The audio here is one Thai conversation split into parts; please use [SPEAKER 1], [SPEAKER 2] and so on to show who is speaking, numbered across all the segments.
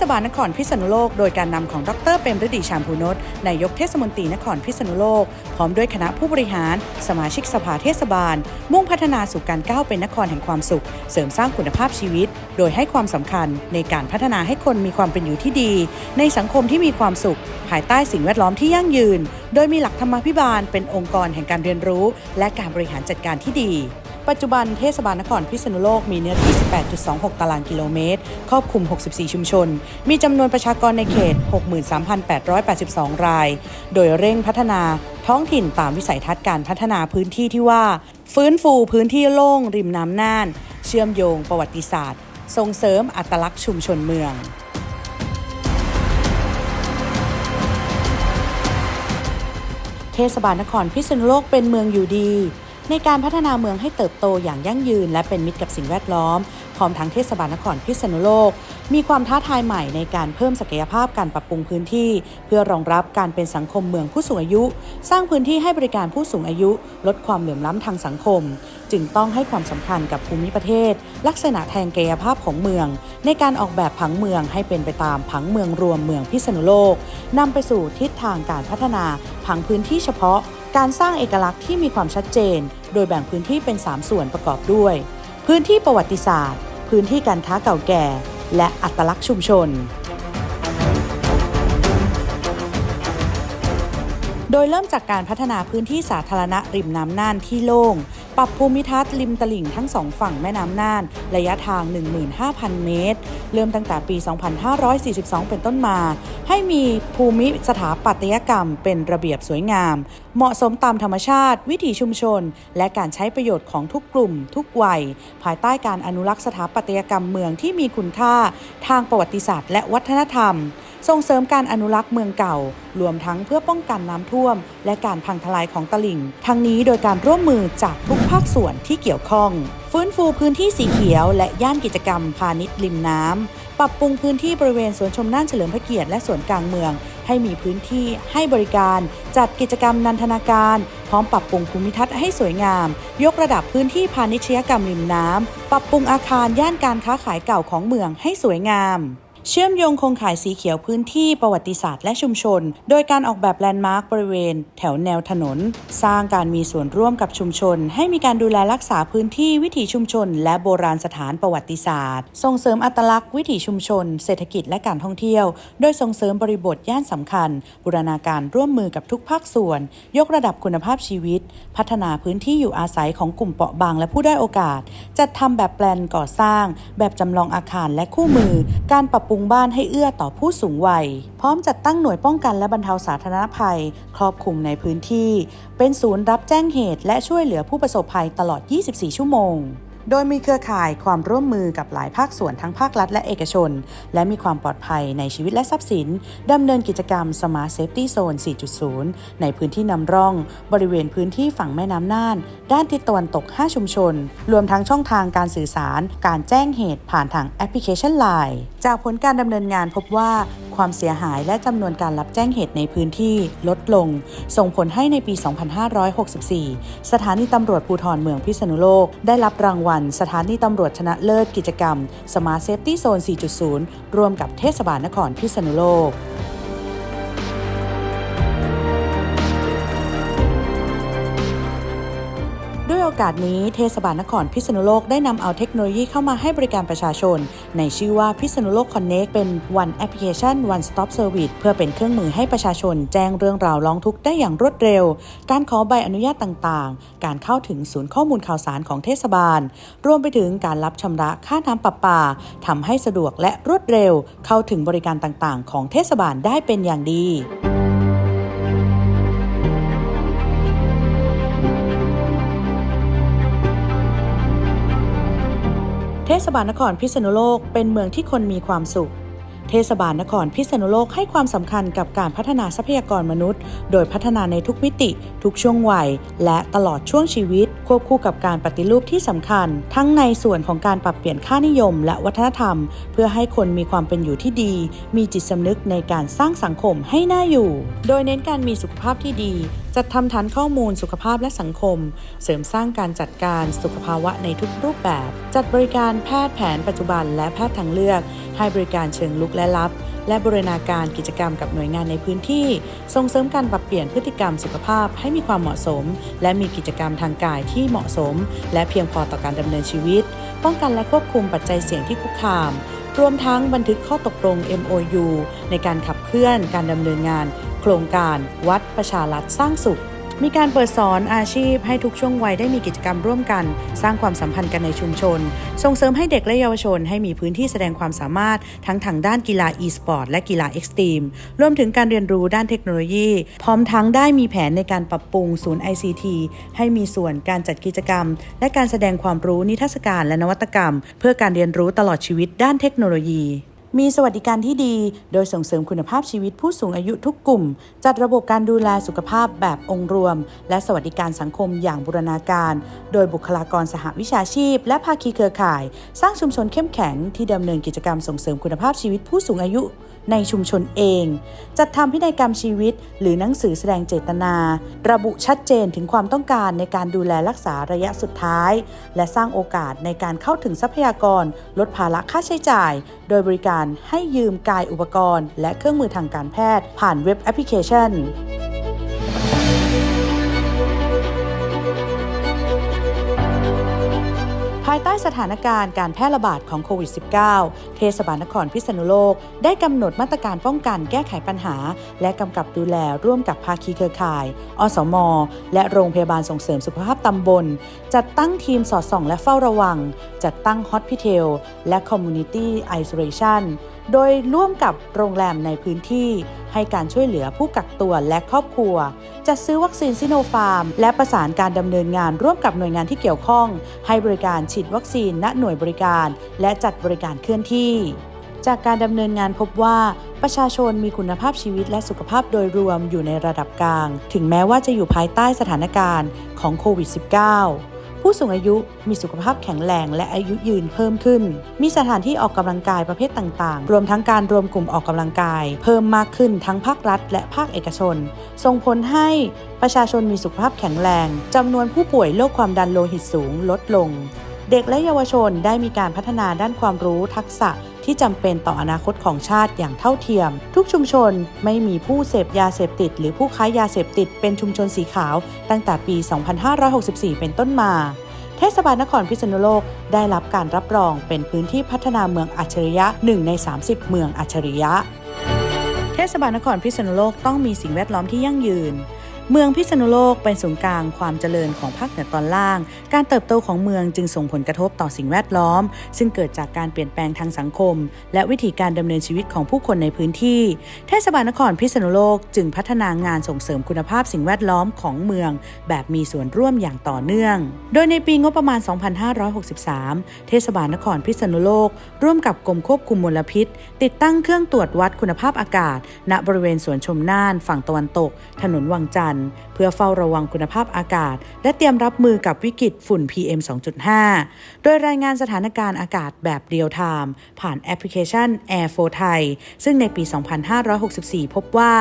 [SPEAKER 1] ศบาลนครพิษณุโลก โดยการนำของดรเปรมฤดีชามพูนนท์นายกเทศมนตรีนครพิษณุโลก พร้อมด้วยคณะผู้บริหาร สมาชิกสภาเทศบาล มุ่งพัฒนาสู่การก้าวเป็นนครแห่งความสุข เสริมสร้างคุณภาพชีวิต โดยให้ความสำคัญในการพัฒนาให้คนมีความเป็นอยู่ที่ดี ในสังคมที่มีความสุข ภายใต้สิ่งแวดล้อมที่ยั่งยืน โดยมีหลักธรรมาภิบาลเป็นองค์กรแห่งการเรียนรู้ และการบริหารจัดการที่ดี ปัจจุบันเทศบาลนครพิษณุโลกมีเนื้อที่ 18.26 ตารางกิโลเมตร ครอบคลุม 64 ชุมชน มีจำนวนประชากรในเขต 63,882 ราย โดยเร่งพัฒนาท้องถิ่นตามวิสัยทัศน์การพัฒนาพื้นที่ที่ว่า ฟื้นฟูพื้นที่โล่ง ริมน้ำน่าน เชื่อมโยงประวัติศาสตร์ ส่งเสริมอัตลักษณ์ชุมชนเมืองเทศบาลนครพิษณุโลกเป็นเมืองอยู่ดี ในการพัฒนาเมืองให้เติบโตอย่างยั่งยืน และเป็นมิตรกับสิ่งแวดล้อม พร้อมทั้งเทศบาลนครพิษณุโลก มีความท้าทายใหม่ในการเพิ่มศักยภาพการปรับปรุงพื้นที่ เพื่อรองรับการเป็นสังคมเมืองผู้สูงอายุ สร้างพื้นที่ให้บริการผู้สูงอายุ ลดความเหลื่อมล้ำทางสังคม จึงต้องให้ความสำคัญกับภูมิประเทศ ลักษณะแทนกายภาพของเมือง ในการออกแบบผังเมืองให้เป็นไปตามผังเมืองรวมเมืองพิษณุโลกนำไปสู่ทิศทางการพัฒนาผังพื้นที่เฉพาะ การสร้างเอกลักษณ์ที่มีความชัดเจน โดยแบ่งพื้นที่เป็น 3 ส่วนประกอบด้วย พื้นที่ประวัติศาสตร์ พื้นที่การค้าเก่าแก่ และอัตลักษณ์ชุมชน โดยเริ่มจากการพัฒนาพื้นที่สาธารณะริมน้ำน่านที่โล่ง ปรับภูมิทัศน์ริมตลิ่งทั้งสองฝั่งแม่น้ำน่าน ระยะทาง 15,000 เมตร เริ่มตั้งแต่ปี 2542 เป็นต้นมา ให้มีภูมิสถาปัตยกรรมเป็นระเบียบสวยงาม เหมาะสมตามธรรมชาติ วิถีชุมชน และการใช้ประโยชน์ของทุกกลุ่ม ทุกวัย ภายใต้การอนุรักษ์สถาปัตยกรรมเมืองที่มีคุณค่า ทางประวัติศาสตร์ และวัฒนธรรม ส่งเสริมการอนุรักษ์เมืองเก่า รวมทั้งเพื่อป้องกันน้ำท่วม และการพังทลายของตลิ่ง ทั้งนี้โดยการร่วมมือจากทุกภาคส่วนที่เกี่ยวข้อง ฟื้นฟูพื้นที่สีเขียว และย่านกิจกรรมพาณิชย์ริมน้ำ ปรับปรุงพื้นที่บริเวณสวนชมน่านเฉลิมพระเกียรติและสวนกลางเมือง ให้มีพื้นที่ให้บริการ จัดกิจกรรมนันทนาการ พร้อมปรับปรุงภูมิทัศน์ให้สวยงาม ยกระดับพื้นที่พาณิชยกรรมริมน้ำ ปรับปรุงอาคารย่านการค้าขายเก่าของเมืองให้สวยงาม เชื่อมโยงโครงข่ายสีเขียวพื้นที่ประวัติศาสตร์และชุมชน โดยการออกแบบแลนด์มาร์คบริเวณ แถวแนวถนน สร้างการมีส่วนร่วมกับชุมชน ให้มีการดูแลรักษาพื้นที่วิถีชุมชน และโบราณสถานประวัติศาสตร์ ส่งเสริมอัตลักษณ์วิถีชุมชน เศรษฐกิจและการท่องเที่ยว โดยส่งเสริมบริบทย่านสำคัญ บูรณาการร่วมมือกับทุกภาคส่วน ยกระดับคุณภาพชีวิต พัฒนาพื้นที่อยู่อาศัยของกลุ่มเปราะบางและผู้ด้อยโอกาส จัดทำแบบแปลนก่อสร้าง แบบจำลองอาคารและคู่มือ การปรับปรุงบ้านให้เอื้อต่อผู้สูงวัย พร้อมจัดตั้งหน่วยป้องกันและบรรเทาสาธารณภัย ครอบคลุมในพื้นที่ เป็นศูนย์รับแจ้งเหตุและช่วยเหลือผู้ประสบภัยตลอด 24 ชั่วโมง โดยมีเครือข่ายความร่วมมือกับหลายภาคส่วนทั้งภาครัฐและเอกชน และมีความปลอดภัยในชีวิตและทรัพย์สินดำเนินกิจกรรม Smart Safety Zone 4.0 ในพื้นที่นำร่อง บริเวณพื้นที่ฝั่งแม่น้ำน่าน ด้านทิศตะวันตก 5 ชุมชน รวมทั้งช่องทางการสื่อสาร การแจ้งเหตุผ่านทางแอปพลิเคชัน Line จากผลการดำเนินงานพบว่า ความเสียหายและจำนวนการรับแจ้งเหตุในพื้นที่ลดลง ส่งผลให้ในปี 2564 สถานีตำรวจภูธรเมืองพิษณุโลก ได้รับรางวัล สถานีตำรวจชนะเลิศกิจกรรม Smart Safety Zone 4.0 ร่วมกับเทศบาลนครพิษณุโลก กาสนี้เทศบาลนครพิษณุโลกได้นำเอาเทคโนโลยีเข้ามาให้บริการประชาชน ในชื่อว่าพิษณุโลก Connect เป็น One Application One Stop Service เพื่อเป็นเครื่องมือให้ประชาชนแจ้งเรื่องราวร้องทุกข์ได้อย่างรวดเร็ว การขอใบอนุญาตต่างๆ การเข้าถึงศูนย์ข้อมูลข่าวสารของเทศบาล รวมไปถึงการรับชำระค่าน้ำประปาทำให้สะดวกและรวดเร็ว เข้าถึงบริการต่างๆ ของเทศบาลได้เป็นอย่างดี ศบาลนครพิษณุโลกเป็นเมืองที่คนมีความสุข เทศบาลนครพิษณุโลกให้ความสำคัญกับการพัฒนาทรัพยากรมนุษย์ โดยพัฒนาในทุกมิติ ทุกช่วงวัย และตลอดช่วงชีวิต ควบคู่กับการปฏิรูปที่สำคัญ ทั้งในส่วนของการปรับเปลี่ยนค่านิยม และวัฒนธรรม เพื่อให้คนมีความเป็นอยู่ที่ดี มีจิตสำนึกในการสร้างสังคมให้น่าอยู่ โดยเน้นการมีสุขภาพที่ดี จัดทำฐานข้อมูลสุขภาพและสังคม เสริมสร้างการจัดการสุขภาวะในทุกรูปแบบ จัดบริการแพทย์แผนปัจจุบันและแพทย์ทางเลือก ให้บริการเชิงลุกและลับ และบริณาการกิจกรรมกับหน่วยงานในพื้นที่ ส่งเสริมการปรับเปลี่ยนพฤติกรรมสุขภาพให้มีความเหมาะสม และมีกิจกรรมทางกายที่เหมาะสม และเพียงพอต่อการดำเนินชีวิต ป้องกันและควบคุมปัจจัยเสี่ยงที่คุกคามรวมทั้งบันทึกข้อตกลง MOU ในการขับเคลื่อนการดำเนินงาน โครงการวัดประชารัฐสร้างสุข มีการเปิดสอนอาชีพให้ทุกช่วงวัยได้มีกิจกรรมร่วมกัน สร้างความสัมพันธ์กันในชุมชน ส่งเสริมให้เด็กและเยาวชน ให้มีพื้นที่แสดงความสามารถทั้งทางด้านกีฬา e-sport และกีฬาเอ็กซ์ตรีมรวมถึงการเรียนรู้ด้านเทคโนโลยี พร้อมทั้งได้มีแผนในการปรับปรุงศูนย์ ICT ให้มีส่วนการจัดกิจกรรม และการแสดงความรู้นิทรรศการและนวัตกรรม เพื่อการเรียนรู้ตลอดชีวิตด้านเทคโนโลยี มีสวัสดิการที่ดี โดยส่งเสริมคุณภาพชีวิตผู้สูงอายุทุกกลุ่ม จัดระบบการดูแลสุขภาพแบบองค์รวม และสวัสดิการสังคมอย่างบูรณาการ โดยบุคลากรสหวิชาชีพ และภาคีเครือข่าย สร้างชุมชนเข้มแข็งที่ดำเนินกิจกรรมส่งเสริมคุณภาพชีวิตผู้สูงอายุ ในชุมชนเอง จัดทำพินัยกรรมชีวิต หรือหนังสือแสดงเจตนา ระบุชัดเจนถึงความต้องการในการดูแลรักษาระยะสุดท้าย และสร้างโอกาสในการเข้าถึงทรัพยากร ลดภาระค่าใช้จ่าย โดยบริการให้ยืมกายอุปกรณ์ และเครื่องมือทางการแพทย์ ผ่านเว็บแอปพลิเคชัน ภายใต้สถานการณ์การแพร่ระบาดของโควิด -19 เทศบาลนครพิษณุโลก ได้กำหนดมาตรการป้องกันแก้ไขปัญหา และกำกับดูแลร่วมกับภาคีเครือข่าย อสม และโรงพยาบาลส่งเสริมสุขภาพตำบล จัดตั้งทีมสอดส่องและเฝ้าระวัง จัดตั้งฮอตพิเทลและคอมมูนิตี้ไอโซเลชั่น โดยร่วมกับโรงแรมในพื้นที่ให้การช่วยเหลือผู้กักตัวและครอบครัว จัดซื้อวัคซีนซิโนฟาร์ม และประสานการดำเนินงานร่วมกับหน่วยงานที่เกี่ยวข้อง ให้บริการฉีดวัคซีนณหน่วยบริการ และจัดบริการเคลื่อนที่ จากการดำเนินงานพบว่าประชาชนมีคุณภาพชีวิตและสุขภาพโดยรวมอยู่ในระดับกลาง ถึงแม้ว่าจะอยู่ภายใต้สถานการณ์ของโควิด -19 ผู้สูงอายุมีสุขภาพแข็งแรงและอายุยืนเพิ่มขึ้น มีสถานที่ออกกำลังกายประเภทต่างๆ รวมทั้งการรวมกลุ่มออกกำลังกาย เพิ่มมากขึ้นทั้งภาครัฐ และภาคเอกชน ส่งผลให้ประชาชนมีสุขภาพแข็งแรงจำนวนผู้ป่วยโรคความดันโลหิตสูงลดลง เด็กและเยาวชนได้มีการพัฒนาด้านความรู้ทักษะ ที่จำเป็นต่ออนาคตของชาติอย่างเท่าเทียม ทุกชุมชนไม่มีผู้เสพยาเสพติด หรือผู้ค้ายาเสพติดเป็นชุมชนสีขาวตั้งแต่ปี 2564 เป็นต้นมาเทศบาลนครพิษณุโลกได้รับการรับรองเป็นพื้นที่พัฒนาเมืองอัจฉริยะ 1 ใน 30 เมืองอัจฉริยะ เทศบาลนครพิษณุโลกต้องมีสิ่งแวดล้อมที่ยั่งยืน เมืองพิษณุโลกเป็นศูนย์กลางความเจริญของภาคเหนือตอนล่าง การเติบโตของเมืองจึงส่งผลกระทบต่อสิ่งแวดล้อม ซึ่งเกิดจากการเปลี่ยนแปลงทางสังคม และวิธีการดำเนินชีวิตของผู้คนในพื้นที่ เทศบาลนครพิษณุโลกจึงพัฒนางานส่งเสริมคุณภาพสิ่งแวดล้อมของเมือง แบบมีส่วนร่วมอย่างต่อเนื่อง โดยในปีงบประมาณ 2563 เทศบาลนครพิษณุโลก ร่วมกับกรมควบคุมมลพิษ ติดตั้งเครื่องตรวจวัดคุณภาพอากาศ ณบริเวณสวนชมน่านฝั่งตะวันตก ถนนวังจันทร์เพื่อเฝ้าระวังคุณภาพอากาศ และเตรียมรับมือกับวิกฤตฝุ่น PM 2.5 โดยรายงานสถานการณ์อากาศแบบเรียลไทม์ผ่านแอปพลิเคชัน Air 4 Thai ซึ่งในปี 2564 พบว่า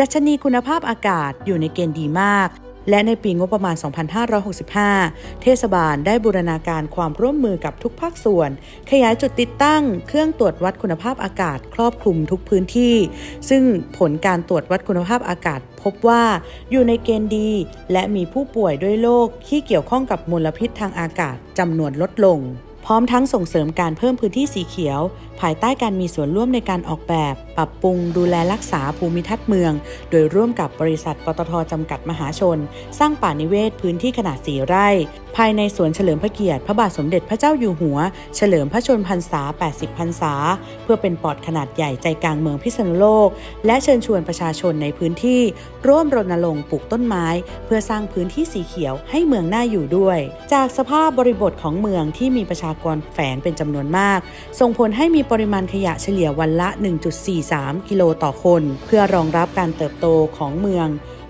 [SPEAKER 1] ดัชนีคุณภาพอากาศอยู่ในเกณฑ์ดีมาก และในปีงบประมาณ 2565 เทศบาลได้บูรณาการความร่วมมือกับทุกภาคส่วน ขยายจุดติดตั้ง เครื่องตรวจวัดคุณภาพอากาศครอบคลุมทุกพื้นที่ ซึ่งผลการตรวจวัดคุณภาพอากาศพบว่าอยู่ในเกณฑ์ดี และมีผู้ป่วยด้วยโรคที่เกี่ยวข้องกับมลพิษทางอากาศจำนวนลดลง พร้อมทั้งส่งเสริมการเพิ่มพื้นที่สีเขียว ภายใต้การมีส่วนร่วมในการออกแบบ ปรับปรุง ดูแลรักษาภูมิทัศน์เมือง โดยร่วมกับบริษัทปตทจำกัดมหาชน สร้างป่านิเวศพื้นที่ขนาด4ไร่ ภายในสวนเฉลิมพระเกียรติพระบาทสมเด็จพระเจ้าอยู่หัว เฉลิมพระชนพรรษา 80 พรรษา เพื่อเป็นปอดขนาดใหญ่ใจกลางเมืองพิษณุโลก และเชิญชวนประชาชนในพื้นที่ ร่วมรณรงค์ปลูกต้นไม้ เพื่อสร้างพื้นที่สีเขียวให้เมืองน่าอยู่ด้วย จากสภาพบริบทของเมืองที่มีประชากรแฝงเป็นจำนวนมาก ส่งผลให้มีปริมาณขยะเฉลี่ยวันละ 1.43 กิโลต่อคน เพื่อรองรับการเติบโตของเมือง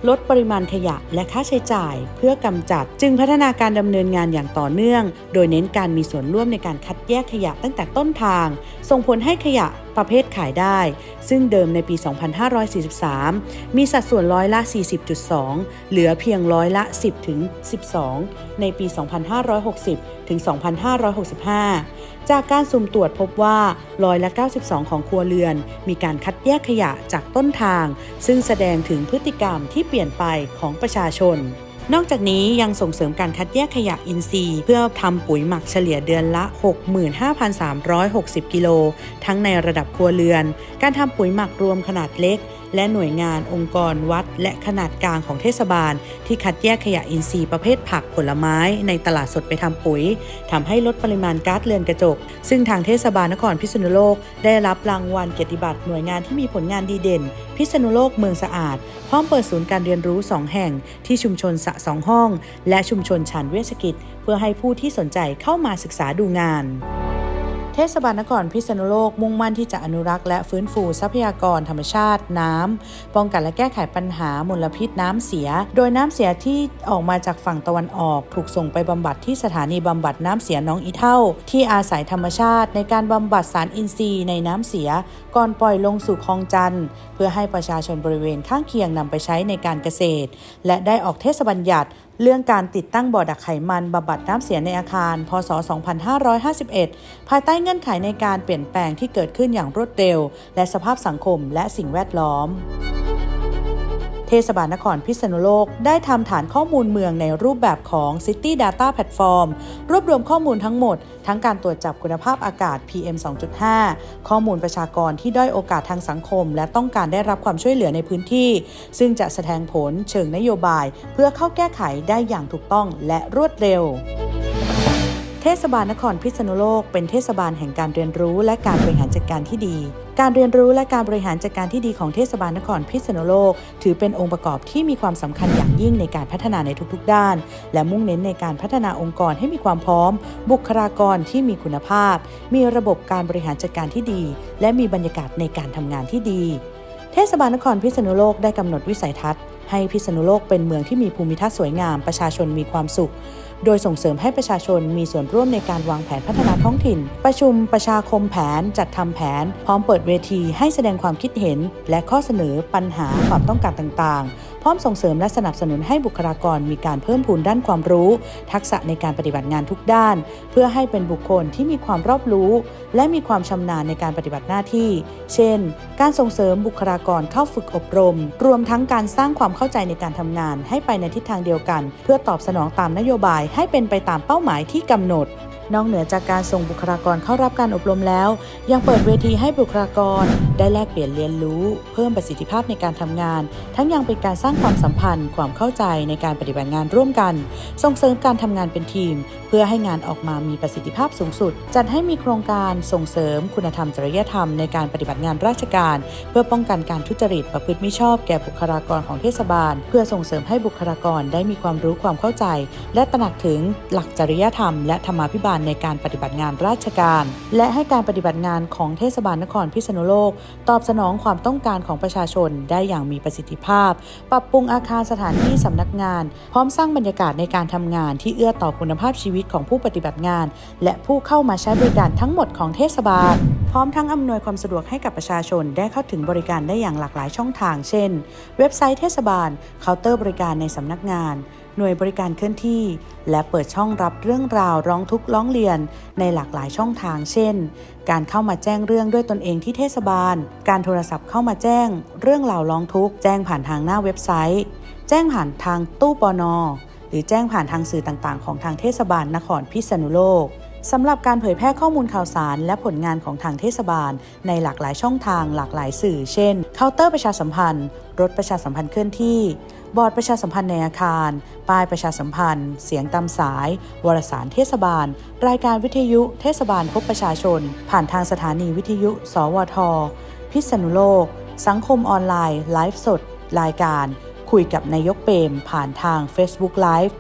[SPEAKER 1] ลดปริมาณขยะและค่าใช้จ่าย เพื่อกำจัด จึงพัฒนาการดำเนินงานอย่างต่อเนื่อง โดยเน้นการมีส่วนร่วมในการคัดแยกขยะตั้งแต่ต้นทาง ส่งผลให้ขยะ ประเภทขายได้ ซึ่งเดิมในปี 2543 มีสัดส่วนร้อยละ 40.2 เหลือเพียงร้อยละ 10 ถึง 12 ในปี 2560 ถึง 2565 จากการสุ่มตรวจพบว่าร้อยละ 92 ของครัวเรือน มีการคัดแยกขยะจากต้นทาง ซึ่งแสดงถึงพฤติกรรมที่เปลี่ยนไปของประชาชน นอกจากนี้ยังส่งเสริมการคัดแยกขยะอินทรีย์ เพื่อทำปุ๋ยหมักเฉลี่ยเดือนละ 65,360 กิโล ทั้งในระดับครัวเรือน การทำปุ๋ยหมักรวมขนาดเล็ก และหน่วยงานองค์กรวัด และขนาดกลางของเทศบาล ที่คัดแยกขยะอินทรีย์ประเภทผักผลไม้ในตลาดสดไปทำปุ๋ยทำให้ลดปริมาณก๊าซเรือนกระจก ซึ่งทางเทศบาลนครพิษณุโลก ได้รับรางวัลเกียรติบัตรหน่วยงานที่มีผลงานดีเด่น พิษณุโลกเมืองสะอาด พร้อมเปิดศูนย์การเรียนรู้ 2 แห่ง ที่ชุมชนสะสองห้อง และชุมชนชันเวชกิจ เพื่อให้ผู้ที่สนใจเข้ามาศึกษาดูงาน เทศบาลนครพิษณุโลกมุ่งมั่นที่จะอนุรักษ์และฟื้นฟูทรัพยากรธรรมชาติน้ำป้องกันและแก้ไขปัญหามลพิษน้ำเสีย โดยน้ำเสียที่ออกมาจากฝั่งตะวันออก ถูกส่งไปบำบัดที่สถานีบำบัดน้ำเสียน้องอีเท่า ที่อาศัยธรรมชาติในการบำบัดสารอินทรีย์ในน้ำเสีย ก่อนปล่อยลงสู่คลองจันทร์เพื่อให้ประชาชนบริเวณข้างเคียงนำไปใช้ในการเกษตร และได้ออกเทศบัญญัติ เรื่องการติดตั้งบ่อดักไขมันบำบัดน้ำเสียในอาคาร พศ 2551 ภายใต้เงื่อนไขในการเปลี่ยนแปลงที่เกิดขึ้นอย่างรวดเร็ว และสภาพสังคมและสิ่งแวดล้อม เทศบาลนครพิษณุโลก ได้ทำฐานข้อมูลเมืองในรูปแบบของ City Data Platform รวบรวมข้อมูลทั้งหมด ทั้งการตรวจจับคุณภาพอากาศ PM 2.5 ข้อมูลประชากรที่ด้อยโอกาสทางสังคม และต้องการได้รับความช่วยเหลือในพื้นที่ ซึ่งจะแสดงผลเชิงนโยบาย เพื่อเข้าแก้ไขได้อย่างถูกต้องและรวดเร็ว เทศบาลนครพิษณุโลกเป็นเทศบาลแห่งการเรียนรู้และการบริหารจัดการที่ดี การเรียนรู้และการบริหารจัดการที่ดีของเทศบาลนครพิษณุโลก ถือเป็นองค์ประกอบที่มีความสำคัญอย่างยิ่งในการพัฒนาในทุกๆ ด้าน และมุ่งเน้นในการพัฒนาองค์กรให้มีความพร้อม บุคลากรที่มีคุณภาพ มีระบบการบริหารจัดการที่ดี และมีบรรยากาศในการทำงานที่ดี เทศบาลนครพิษณุโลกได้กำหนดวิสัยทัศน์ ให้พิษณุโลกเป็นเมืองที่มีภูมิทัศน์สวยงามประชาชนมีความสุข โดยส่งเสริมให้ประชาชนมีส่วนร่วมในการวางแผนพัฒนาท้องถิ่น ประชุมประชาคมแผนจัดทำแผน พร้อมเปิดเวทีให้แสดงความคิดเห็น และข้อเสนอปัญหาความต้องการต่างๆ พร้อมส่งเสริมและสนับสนุนให้บุคลากรมีการเพิ่มพูนด้านความรู้ ทักษะในการปฏิบัติงานทุกด้าน เพื่อให้เป็นบุคคลที่มีความรอบรู้ และมีความชำนาญในการปฏิบัติหน้าที่ เช่น การส่งเสริมบุคลากรเข้าฝึกอบรม รวมทั้งการสร้างความเข้าใจในการทำงาน ให้ไปในทิศทางเดียวกัน เพื่อตอบสนองตามนโยบายให้เป็นไปตามเป้าหมายที่กำหนด นอกเหนือจากการส่งบุคลากรเข้ารับการอบรมแล้ว ยังเปิดเวทีให้บุคลากร ได้แลกเปลี่ยนเรียนรู้ เพิ่มประสิทธิภาพในการทำงาน ทั้งยังเป็นการสร้างความสัมพันธ์ ความเข้าใจในการปฏิบัติงานร่วมกัน ส่งเสริมการทำงานเป็นทีม เพื่อให้งานออกมามีประสิทธิภาพสูงสุด จัดให้มีโครงการส่งเสริม คุณธรรมจริยธรรมในการปฏิบัติงานราชการ เพื่อป้องกันการทุจริตประพฤติมิชอบ แก่บุคลากรของเทศบาล เพื่อส่งเสริมให้บุคลากรได้มีความรู้ความเข้าใจ และตระหนักถึงหลักจริยธรรม และธรรมาภิบาลในการปฏิบัติงานราชการ และให้การปฏิบัติงานของเทศบาลนครพิษณุโลก ตอบสนองความต้องการของประชาชนได้อย่างมีประสิทธิภาพ ปรับปรุงอาคารสถานที่สำนักงาน พร้อมสร้างบรรยากาศในการทำงานที่เอื้อต่อคุณภาพชีวิตของผู้ปฏิบัติงาน และผู้เข้ามาใช้บริการทั้งหมดของเทศบาล พร้อมทั้งอำนวยความสะดวกให้กับประชาชนได้เข้าถึงบริการได้อย่างหลากหลายช่องทาง เช่น เว็บไซต์เทศบาลเคาน์เตอร์บริการในสำนักงาน หน่วยบริการเคลื่อนที่ และเปิดช่องรับเรื่องราวร้องทุกข์ร้องเรียนในหลากหลายช่องทาง เช่น การเข้ามาแจ้งเรื่องด้วยตนเองที่เทศบาล การโทรศัพท์เข้ามาแจ้ง เรื่องราวร้องทุกข์แจ้งผ่านทางหน้าเว็บไซต์ แจ้งผ่านทางตู้ปนหรือแจ้งผ่านทางสื่อต่างๆ ของทางเทศบาลนครพิษณุโลก สำหรับการเผยแพร่ข้อมูลข่าวสาร และผลงานของทางเทศบาล ในหลากหลายช่องทางหลากหลายสื่อ เช่น เคาน์เตอร์ประชาสัมพันธ์ รถประชาสัมพันธ์เคลื่อนที่ บอร์ดประชาสัมพันธ์ในอาคาร ป้ายประชาสัมพันธ์ เสียงตามสาย วารสารเทศบาล รายการวิทยุ เทศบาลพบประชาชน ผ่านทางสถานีวิทยุ สวท พิษณุโลก สังคมออนไลน์ ไลฟ์สด รายการ คุยกับนายกเปรม ผ่านทาง Facebook Live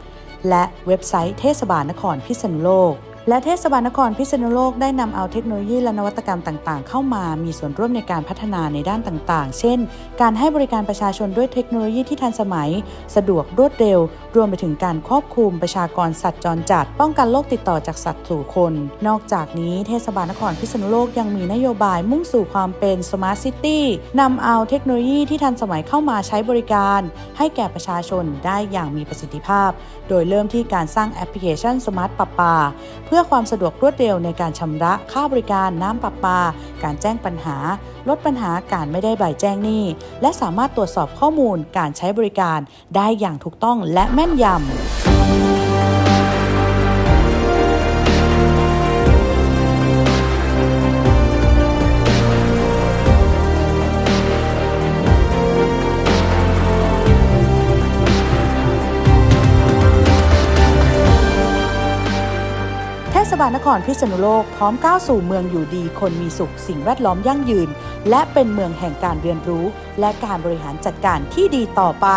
[SPEAKER 1] และเว็บไซต์เทศบาลนครพิษณุโลก และเทศบาลนครพิษณุโลกได้นำเอาเทคโนโลยีและนวัตกรรมต่างๆ เข้ามามีส่วนร่วมในการพัฒนาในด้านต่างๆ เช่น การให้บริการประชาชนด้วยเทคโนโลยีที่ทันสมัย สะดวกรวดเร็วรวมไปถึงการควบคุมประชากรสัตว์จรจัด ป้องกันโรคติดต่อจากสัตว์สู่คน นอกจากนี้เทศบาลนครพิษณุโลกยังมีนโยบายมุ่งสู่ความเป็น Smart City นำเอาเทคโนโลยีที่ทันสมัยเข้ามาใช้บริการ ให้แก่ประชาชนได้อย่างมีประสิทธิภาพ โดยเริ่มที่การสร้างแอปพลิเคชัน Smart ป a ปา เพื่อความสะดวกรวดเร็วในการชำระค่าบริการน้ำประปา การแจ้งปัญหา ลดปัญหาการไม่ได้ใบแจ้งหนี้ และสามารถตรวจสอบข้อมูลการใช้บริการได้อย่างถูกต้องและแม่นยำ บาลนครพิษณุโลกพร้อมก้าวสู่เมืองอยู่ดี คนมีสุขสิ่งแวดล้อมยั่งยืน และเป็นเมืองแห่งการเรียนรู้ และการบริหารจัดการที่ดีต่อไป